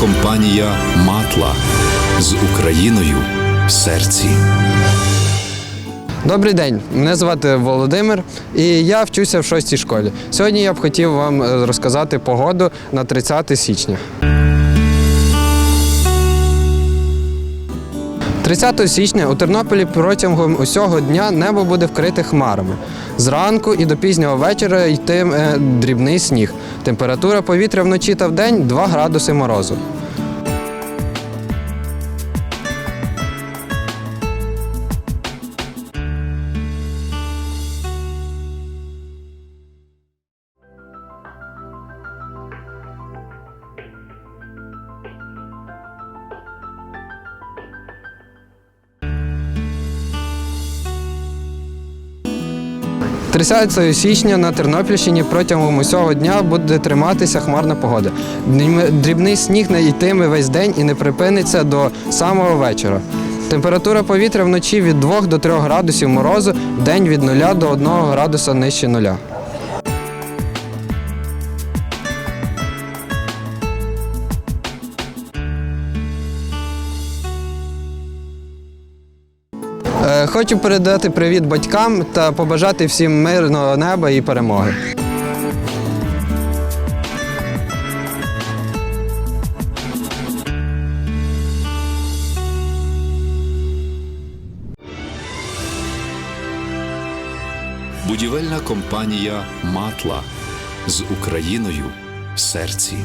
компанія Матла з Україною в серці. Добрий день, мене звати Володимир, і я вчуся в шостій школі. Сьогодні я б хотів вам е, розказати погоду на 30 січня. 30 січня у Тернополі протягом усього дня небо буде вкрите хмарами. Зранку і до пізнього вечора йтиме дрібний сніг. Температура повітря вночі та вдень 2 градуси морозу. – 30 січня на Тернопільщині протягом усього дня буде триматися хмарна погода. Дрібний сніг не йтиме весь день і не припиниться до самого вечора. Температура повітря вночі від 2 до 3 градусів морозу, день від 0 до 1 градуса нижче нуля. Хочу передати привіт батькам та побажати всім мирного неба і перемоги. Будівельна компанія Матла з Україною в серці.